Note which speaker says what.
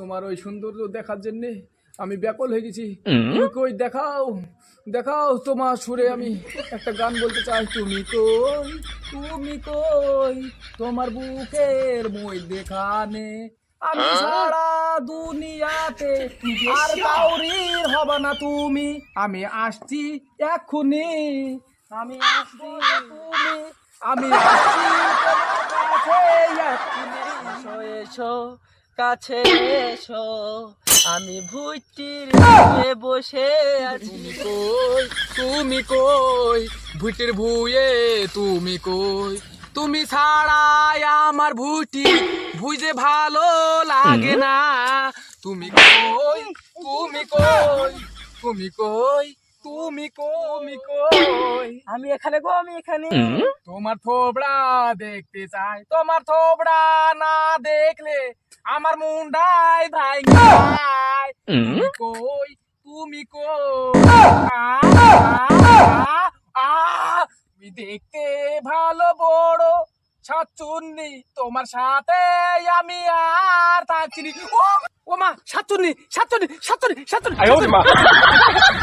Speaker 1: তোমার ওই সৌন্দর্য দেখার জন্য আমি ব্যাকল হয়ে গেছি। তুমি কই দেখাও দেখাও তোমার সুরে আমি একটা গান বলতে চাই। তুমি কই তুমি কই তোমার বুকের মই দেখানে? আমি সারা দুনিয়াতে আর কাউরির হবা না তুমি। আমি আসছি এক্ষুনি আমি আসছি তুমি আমি আসছি তোমার কাছে এক্ষুনি।
Speaker 2: এসো এসো কাছে এসো। আমি ভুইটির নিচে বসে আছি।
Speaker 1: কই? তুমি কই? ভুটির ভুয়ে তুমি কই? তুমি ছাড়াই আমার ভুটি ভুজে ভালো লাগে না। তুমি কই? তুমি কই? তুমি কই? তুমি কমি কই?
Speaker 2: আমি এখানে গো আমি এখানে।
Speaker 1: তোমার থোবড়া দেখতে চাই। তোমার থোবড়া না দেখলে আমার মুন্ডাই ভাই কই? তুমি কই? দেখতে ভালো বড় সাতচুন্নি তোমার সাথে আমি আর থাকছি। ও ও মা সাতচুন্নি সাতচুন্নি সাতচুন্নি সাতচুন্নি